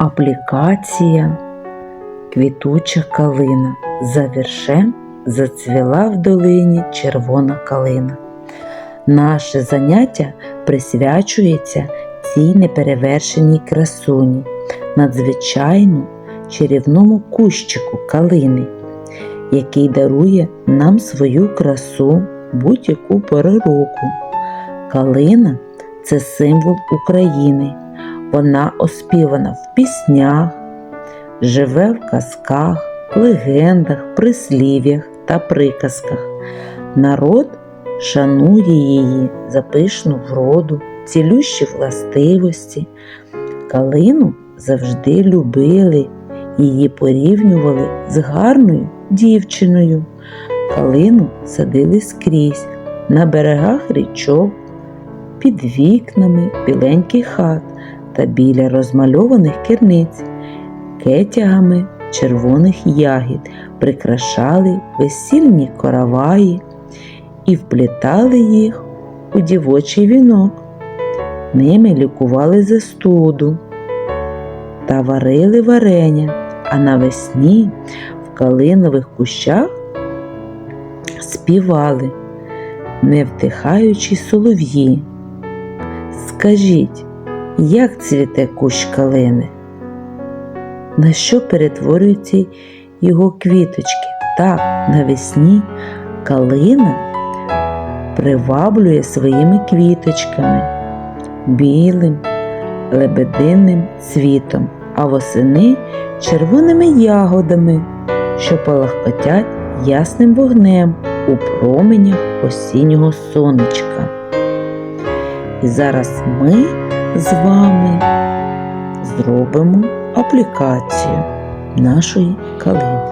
Аплікація Квітуча калина. За віршем зацвіла в долині червона калина. Наше заняття присвячується цій неперевершеній красуні, надзвичайно чарівному кущику калини, який дарує нам свою красу будь-яку пору року. Калина це символ України. Вона оспівана в піснях, живе в казках, легендах, прислів'ях та приказках. Народ шанує її за пишну вроду, цілющі властивості. Калину завжди любили, її порівнювали з гарною дівчиною. Калину садили скрізь на берегах річок, під вікнами біленьких хат та біля розмальованих керниць, кетягами червоних ягід прикрашали весільні короваї і вплітали їх у дівочий вінок. Ними лікували застуду та варили варення, а навесні в калинових кущах співали, не втихаючи солов'ї. Скажіть, як цвіте кущ калини? На що перетворюються його квіточки? Так, навесні калина приваблює своїми квіточками, білим, лебединним цвітом, а восени червоними ягодами, що палахкотять ясним вогнем у променях осіннього сонечка. І зараз ми з вами зробимо аплікацію нашої калини.